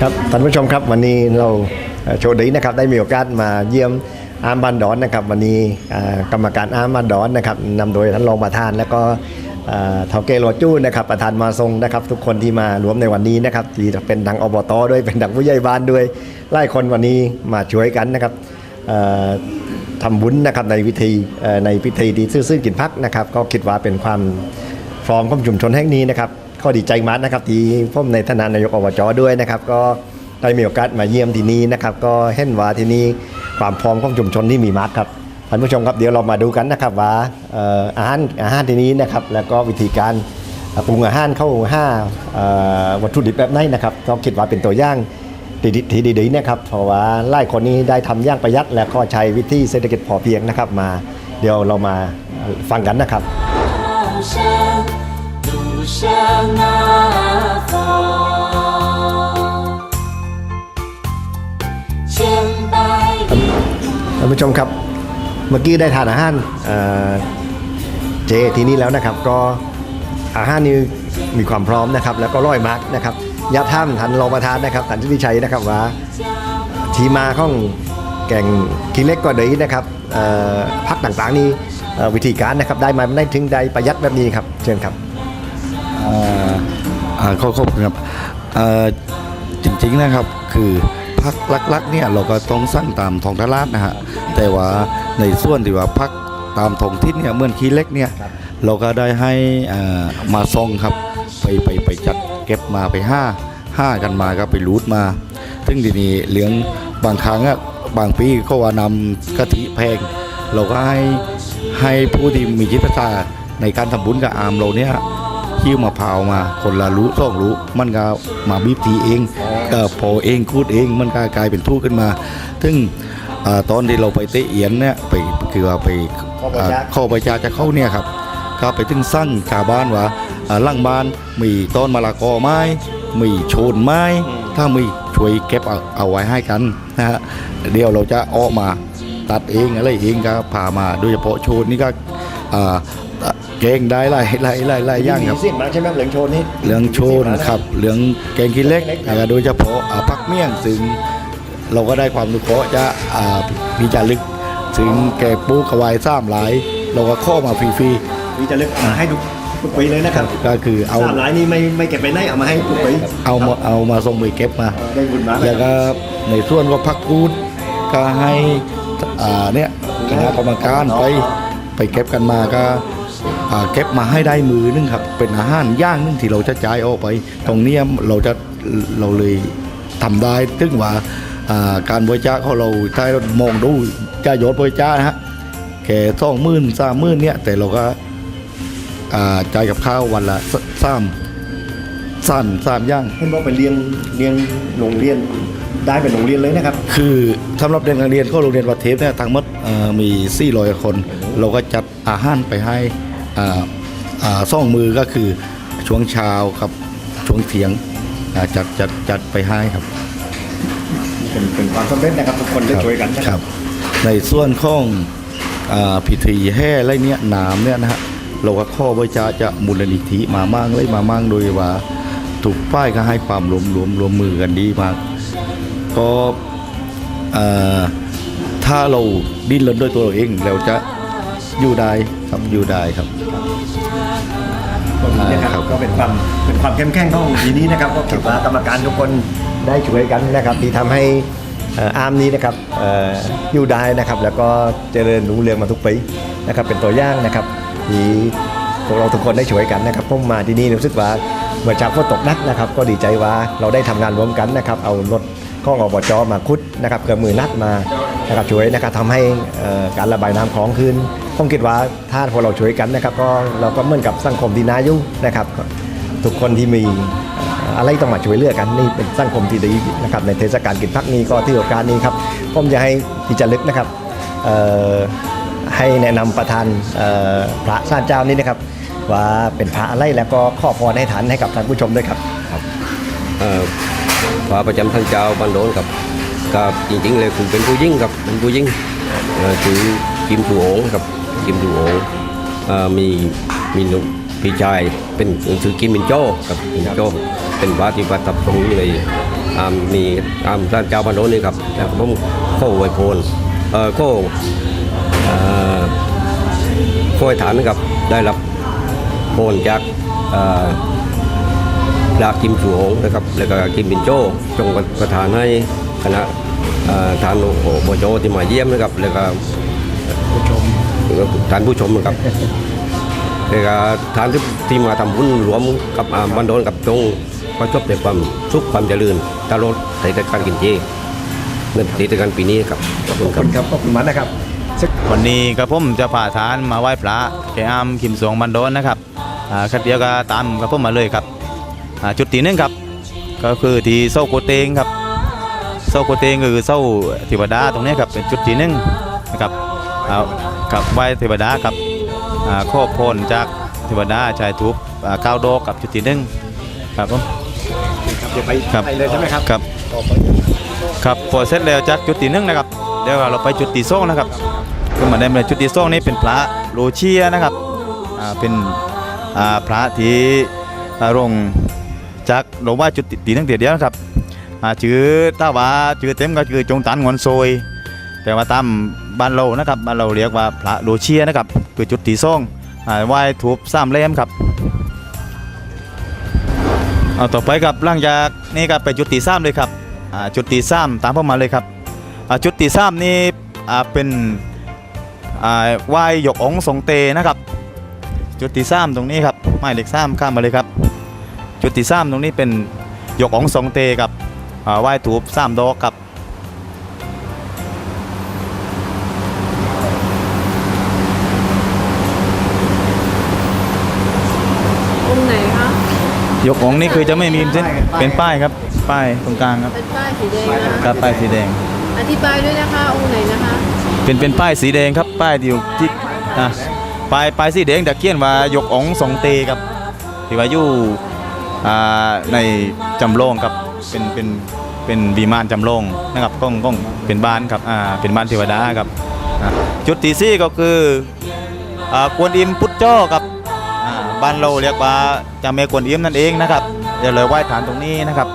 ครับท่านผู้ชมครับวันนี้เราโชคดีนะครับได้มีโอกาสมาเยี่ยมอาร์มบันดอนนะครับวันนี้กรรมการอาร์มบันดอนนะครับนำโดยท่านรองประธาน แล้วก็เอ่อเทาเกโรจู้นะครับประธานมาทรงนะครับ ทุกคนที่มารวมในวันนี้นะครับที่เป็นดังอบตด้วยเป็นดังผู้ใหญ่บ้านด้วยไล่คนวันนี้มาช่วยกันนะครับเอ่อทำบุญนะครับในวิธีในพิธีที่ซื่อๆกินพักนะครับ ก็คิดว่าเป็นความฟอร์มของชุมชนแห่งนี้นะครับ ก็ดีใจมากนะครับที่ผมในฐานะนายกอบจด้วยนะครับก็ได้มีโอกาสมาเยี่ยมที่นี่นะครับก็เห็นว่าที่นี่ความพร้อมของชุมชนที่มีมากครับท่านผู้ชมครับเดี๋ยวเรามาดูกันนะครับว่าอาหารอาหารที่นี้นะครับแล้วก็วิธีการปรุงอาหารเข้าห้าวัตถุดิบแบบไหนนะครับก็คิดว่าเป็นตัวอย่างที่ดีๆนะครับเพราะว่าไล่คนนี้ได้ทำอย่างประหยัด และก็ใช้วิธีเศรษฐกิจพอเพียงนะครับมาเดี๋ยวเรามาฟังกันนะครับ ท่านผู้ชมครับ เมื่อกี้ได้ทานอาหารเเจที่นี่แล้วนะครับ ก็อาหารนี้มีความพร้อมนะครับ แล้วก็ร่อยมากนะครับยาท่ามทันรองประธานนะครับทันชุติชัยนะครับว่า ทีมาของแกงทีเล็กก็เดยนะครับพักต่างๆนี่วิธีการนะครับได้มาไม่ได้ถึงใดประหยัดแบบนี้ครับเชิญครับ อ่าอ่าขอบคุณครับเอ่อจริงๆนะครับคือพักลักๆเนี่ยเราก็ต้องสร้างตามท้องตลาดนะฮะแต่ว่าในส่วนที่ว่าพักตามท้องถิ่นเนี่ยเมื่อคีเล็กเนี่ยเราก็ได้ให้อ่ามาซองครับไปไปไปจัดเก็บมาไปห้าห้ากันมาก็ไปรูดมา ซึ่งทีนี้เลี้ยงบางครั้งอะบางปีเขาว่านำกะทิแพง เราก็ให้ให้ผู้ที่มีจิตศรัทธาในการทำบุญกับอามเราเนี่ย หิ้วมะพร้าวมา คนละรู้สองรู้ มันก็มาบีบทีเองก็พอเองคูดเอง มันก็กลายเป็นทูกขึ้นมา ซึ่งอ่าตอนที่เราไปเตะเอียนเนี่ยไปคือว่าไปเข้าไปจ้าอ่าเข้าไปจาจะเข้าเนี่ยครับก็ไปถึงสั่งชาวบ้านว่าอ่าหล่างบ้านมีต้นมะละกอไม้มีโชนไม้ ถ้ามีช่วยเก็บเอาเอาไว้ให้กันนะฮะเดี๋ยวเราจะออกมาตัดเองอะไรเองก็พามาโดยเฉพาะโชนนี่ก็อ่า เก่งได้หลายหลายหลายหลายอย่างครับมีสิ้นมาใช่ไหมเหลืองโชนนี่เหลืองโชนครับ เหลืองแกงขี้เล็กแกงขี้เล็กแล้วก็โดยเฉพาะอ่าพักเมี่ยงซึ่งเราก็ได้ความรู้เคราะห์จะอ่าพิจารึกถึงแกงปูกระวายซ้ำหลาย เราก็ข้อมาฟรีพี่จะเลือกมาให้ทุกทุกปีเลยนะครับๆก็คือเอาสามหลายนี่ไม่ไม่เก็บไปไหนเอามาให้ทุกปีเอามาเอามาส่งมือเก็บมา ได้บุญมากแล้วก็ในส่วนว่าพักกูดก็ให้อ่าเนี่ยคณะกรรมการไปไปเก็บกันมาก็อ่า เก็บมาให้ได้มือนึงครับ เป็นอาหารย่างนึงที่เราจะจ่ายออกไป ตรงเนี้ยเราจะเราเลยทำได้ถึงว่าอ่าการบริจาคของเราถ้าเรามองดูจะยอดบริจาคนะฮะแค่สองหมื่นสามหมื่นเนี่ยแต่เราก็อ่าจ่ายกับข้าววันละสสามสั้นสามอย่างเห็นว่าไปเรียนเรียนโรงเรียนได้เป็นโรงเรียนเลยนะครับ คือสำหรับเด็กนักเรียนเข้าโรงเรียนวัดเทพเนี่ยทั้งหมดเอ่อมี400คน เราก็จัดอาหารไปให้อ่าอ่า ซ่องมือก็คือช่วงเช้าครับช่วงเที่ยงอ่าจัดจัดจัดไปให้ครับ เป็นเป็นความสำเร็จนะครับทุกคนได้ช่วยกันนะคครัรับบในส่วนของอาพิธีแห่ไรเนี่ยน้ำเนี่ยนะฮะเราก็ข้อบริจาคจะมูลนิธิมามั่งเลยมามั่งโดยว่าถูกป้ายก็ให้ความรวมรวมรวมมือกันดีมากก็เอ่อถ้าเราดิ้นรนด้วยตัวเราเองเราจะ อยู่ได้ครับอยู่ได้ครับ ตรงนี้นะครับครับ ก็เป็นความเป็นความเข้มแข็งของทีนี้นะครับ ก็คิดว่ากรรมการทุกคนได้ช่วยกันนะครับ ที่ทำให้เอ่ออาร์มนี้นะครับเอ่ออยู่ได้นะครับ แล้วก็เจริญรุ่งเรืองมาทุกปีนะครับ เป็นตัวอย่างนะครับที่พวกเราทุกคนได้ช่วยกันนะครับผมมาที่นี่รู้สึกว่าเมื่อเช้าฝนตกหนักนะครับ ก็ดีใจว่าเราได้ทำงานร่วมกันนะครับ เอารถข้องอบจมาคุดนะครับเครื่องมือนัดมานะครับช่วยนะครับทำให้เอ่อการระบายน้ำคลองขึ้น ผมคิดว่าถ้าพวกเราช่วยกันนะครับก็เราก็เหมือนกับสังคมที่น่าอยู่นะครับ ทุกคนที่มีอะไรต้องมาช่วยเหลือกันนี่เป็นสังคมที่ดีนะครับในเทศกาลกินพักนี้ก็ที่โอกาสนี้ครับผมจะให้พี่จารึกนะครับให้แนะนำประธานพระสานเจ้านี้นะครับ ว่าเป็นพระอะไรแล้วก็ข้อพรให้ฐานให้กับท่านผู้ชมด้วยครับพระประจำท่างเจ้าบ้านโดนกับกับจริงๆเลยคือเป็นผู้ยิ่งกับเป็นผู้ยิ่งเอ่อชื่อกิมดูโองกับ กิมดูโอมีมีหนุ่มพี่ชายเป็นชื่อกิมมินโจกับมินโจเป็นพระที่ประทับตรงนี้เลยอ่ามีอ่าท่านเจ้าบ้านโน้นนี่ครับแล้วผมโค้ไวยพรเออโค้โค้ฐานนะครับได้รับโพรจากเอ่อพระกิมสูงนะครับแล้วก็กิมบินโจจงประทานให้คณะอ่อทานโอโบโจที่มาเยี่ยมนะครับแล้วก็ผู้ชม ท่านผู้ชมนะครับแล้วก็ทานที่ที่มาทำบุญรวมกับอ่าบันโดนกับจงก็ชอบแต่ความสุขความเจริญตลอดในการกินเจในเทศกาลปีนี้ครับขอบคุณขอบครับคุณครับขอบคุณมากนะครับวันนี้กับผมจะพาทานมาไหว้พระแกอามขิมสวงบันโดนนะครับอ่าครับเดียวก็ตามกับผมมาเลยครับอ่าจุดที่หนึ่งครับ ก็คือที่เส้าโกเตงครับเส้าโกเตงคือเส้าเทวดาตรงนี้ครับเป็นจุดที่หนึ่งนะครับอ่า กับไหว้เทวดาครับอ่าขอพรจากเทวดาชายทุบอ่าก้าวดอกกับจุดที่หนึ่งครับผมครับเดี๋ยวไปครับไปเลยใช่ไหมครับครับครับพอเสร็จแล้วจากจุดที่หนึ่งนะครับเดี๋ยวเราไปจุดที่สองนะครับก็มาได้มาจุดที่สองนี้เป็นพระโลเชียนะครับอ่าเป็นอ่าพระที่อ่าลงจากหลวงว่าจุดที่หนึ่งเดียวเดียวนะครับอ่าชื่อถ้าว่าชื่อเต็มก็คือจงตันงอนโซย แต่ว่าตามบ้านเรานะครับบ้านเราเรียกว่าพระโลเชียนะครับคือจุดที่สองไหว้ถูบสามเล่มครับเอาต่อไปครับหลังจากนี้ก็ไปจุดที่สามเลยครับจุดที่สามตามเข้ามาเลยครับจุดที่สามนี่เป็นไหว้หยกองค์ทรงเตนะครับ จุดที่สามตรงนี้ครับหมายเลขสามข้ามมาเลยครับ จุดที่สามตรงนี้เป็นหยกองค์ทรงเตกับไหว้ถูบสามดอกครับ ยกองค์นี่คือจะไม่มีเส้นเป็นป้ายครับ ป้ายตรงกลางครับเป็นป้ายสีแดงนะคะครับป้ายสีแดง อธิบายด้วยนะคะองค์ไหนนะคะ เป็นเป็นป้ายสีแดงครับ ป้ายเดียวที่อะป้ายป้ายสีแดงแต่เขียนว่าหยกองสองเตครับที่ว่าอยู่อ่าในจำลองครับเป็นเป็นเป็นวิมานจำลองนะครับก้องก้องเป็นบ้านครับอ่าเป็นบ้านเทวดาครับอะจุดที่สี่ก็คืออ่ากวนอิมพุทธจ้อครับอ่า บ้านเราเรียกว่าจาแม่กวนอิมนั่นเองนะครับ เดี๋ยวเลยไหว้ฐานตรงนี้นะครับ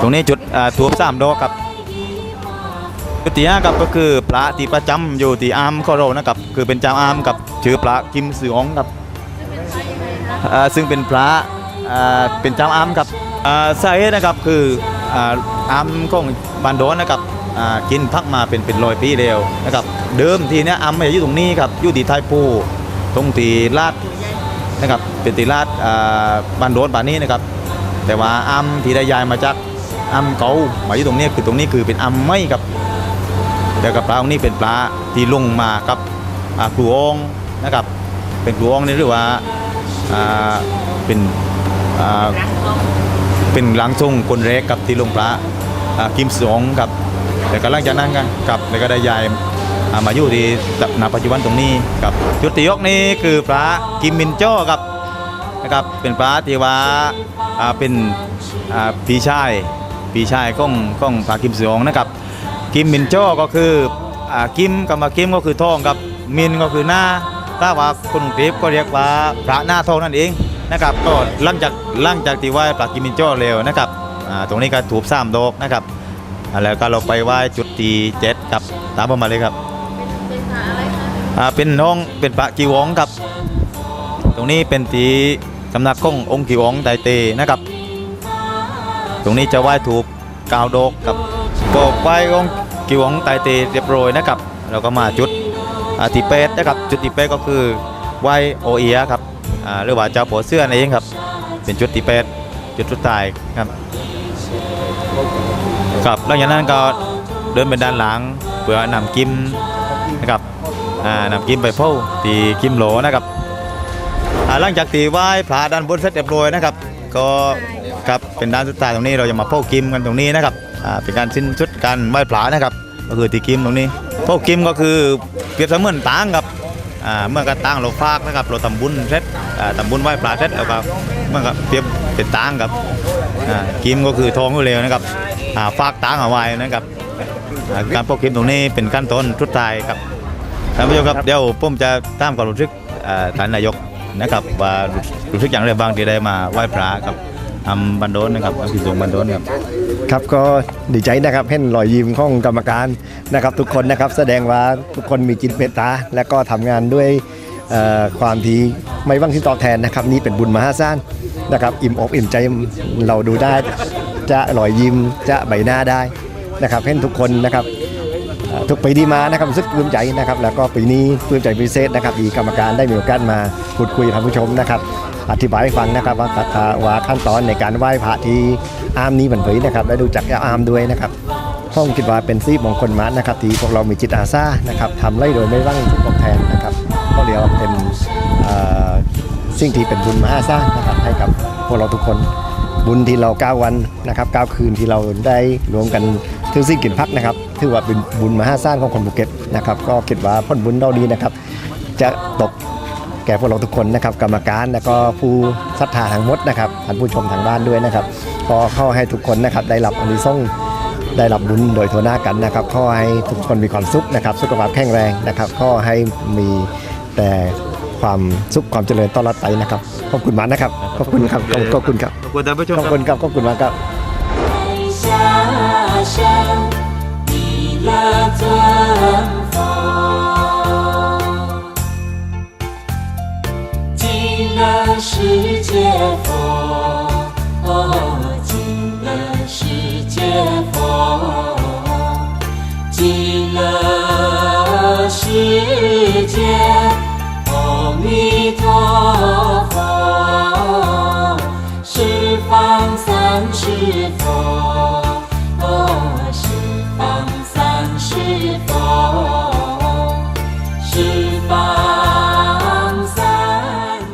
ตรงนี้จุดอ่าตัวสามดอกครับจุดที่ห้าครับก็คือพระที่ประจำอยู่ที่อามขอเรานะครับ คือเป็นเจ้าอามกับชื่อพระกิมสือองครับซึ่งเป็นพระอ่าเป็นเจ้าอามครับอ่าสาเหตุนะครับคืออามของบันโดนนะครับ กินพักมาเป็นเป็นร้อยปีแล้วนะครับเดิมทีเนี้ยอาไม่อยู่ตรงนี้ครับอยู่ที่ไทยปูตรงตีลาดนะครับเป็นตีลาดอ่านโดนป่านนี้นะครับแต่ว่าอาที่ได้ย้ายมาจากอาเก่ามาอยู่ตรงนี้คือตรงนี้คือเป็นอาไม่ครับแล้วกับปลาองนี้เป็นปลาที่ลงมากับอ่าครูองนะครับเป็นครูองนี่หรือว่าเป็นเป็นหลังทรงคนแรกกับที่ลงปลาอ่ากิมสองกับ แล้วก็หลังจากนั้นกันกับแล้วก็ได้ย้ายอ่มาอยู่ที่ณปัจจุบันตรงนี้ครับจุดที่ยกนี้คือพระกิมมินโจ้ครับนะครับเป็นพระที่ว่าเป็นพี่ชายพี่ชายของของพระกิมสองนะครับ กิมมินโจ้ก็คืออกิมกับมากิมก็คือทองกับมินก็คือหน้าถ้าว่าคนกรุงเทพก็เรียกว่าพระหน้าทองนั่นเองนะครับก็หลังจากหลังจากที่ไหว้พระกิมมินโจ้เร็วนะครับตรงนี้ก็ถูกสามดอกนะครับ แล้วก็เราไปไหว้จุดที่เจ็ดครับตามผมมาเลยครับเป็นพระอะไรคะอ่าเป็นน้องเป็นพระกีวองครับ ตรงนี้เป็นที่สำนักขององค์กีวองไตเตนะครับ ตรงนี้จะไหว้ถูกกาวดอกกับบอกไหว้องค์กีวองไตเตเรียบร้อยนะครับ เราก็มาจุดอ่าที่เป็ดนะครับจุดที่เป็ดก็คือไหว้โอเอียครับอ่าหรือว่าเจ้าผัวเสื้อนั่นเองครับ เป็นจุดที่เป็ดจุดสุดท้ายครับ ครับหลังจากนั้นก็เดินไปด้านหลังเพื่อนำกิมนะครับอ่านำกิมไปเฝ้าที่กิมโหลนะครับอ่าหลังจากที่ไหว้พระด้านบนเสร็จเรียบร้อยนะครับ ก็ครับเป็นด้านสุดท้ายตรงนี้เราจะมาเฝ้ากิมกันตรงนี้นะครับอ่าเป็นการสิ้นสุดการไหว้พระนะครับ ก็คือที่กิมตรงนี้เฝ้ากิมก็คือเปรียบเสมือนตางครับอ่าเมื่อกระตางเราฟากนะครับเราทำบุญเสร็จอ่าทำบุญไหว้พระเสร็จแล้วก็เมื่อกับเปรียบเป็นตางครับอ่ากิมก็คือทองอยู่เร็วนะครับ อ่าฟากตางเอาไว้นะครับอ่าการเฝ้ากิมตรงนี้เป็นขั้นตอนสุดท้ายครับท่านผู้ชมครับเดี๋ยวผมจะตามความรู้สึกอ่าท่านนายกนะครับว่ารู้สึกอย่างไรบ้างที่ได้มาไหว้พระครับอัมบันโดนนะครับพี่สงบันโดนครับครับก็ดีใจนะครับเห็นรอยยิ้มของกรรมการนะครับทุกคนนะครับแสดงว่าทุกคนมีจิตเมตตาและก็ทำงานด้วยเอ่อความที่ไม่หวังที่ตอบแทนนะครับนี่เป็นบุญมหาศาลนะครับอิ่มอกอิ่มใจเราดูได้ จะรอยยิ้มจะใบหน้าได้นะครับเห็นทุกคนนะครับทุกปีที่มานะครับรู้สึกปลื้มใจนะครับ แล้วก็ปีนี้ปลื้มใจพิเศษนะครับมีกรรมการได้มีโอกาสมาพูดคุยท่านผู้ชมนะครับ อธิบายให้ฟังนะครับว่าอ่าว่าขั้นตอนในการไหว้พระที่อามนี้มันเผยนะครับและดูจากอามด้วยนะครับห้องคิดว่าเป็นซีมงคลมานะครับที่พวกเรามีจิตอาสานะครับทำไล่โดยไม่หวังผลตอบแทนนะครับก็เรียกว่าเป็นสิ่งที่เป็นบุญมหาศาลนะครับให้กับพวกเราทุกคน บุญที่เรา 9 วันนะครับ9คืนที่เราได้รวมกันถือสิ่งกินพักนะครับถือว่าเป็นบุญมหาศาลของคนภูเก็ตนะครับก็คิดว่าผลบุญเราดีนะครับ จะตกแก่พวกเราทุกคนนะครับกรรมการแล้วก็ผู้ศรัทธาทั้งหมดนะครับท่านผู้ชมทางบ้านด้วยนะครับก็เข้าให้ทุกคนนะครับได้รับอนิสงส์ได้รับบุญโดยทั่วหน้ากันนะครับขอให้ทุกคนมีความสุขนะครับ สุขภาพแข็งแรงนะครับขอให้มีแต่ ความสุขความเจริญต้อนรับไปนะครับ ขอบคุณมากนะครับ ขอบคุณครับ ขอบคุณครับ ขอบคุณท่านผู้ชมขอบคุณครับ ขอบคุณมากครับ世界佛，进了世界佛，进了世界。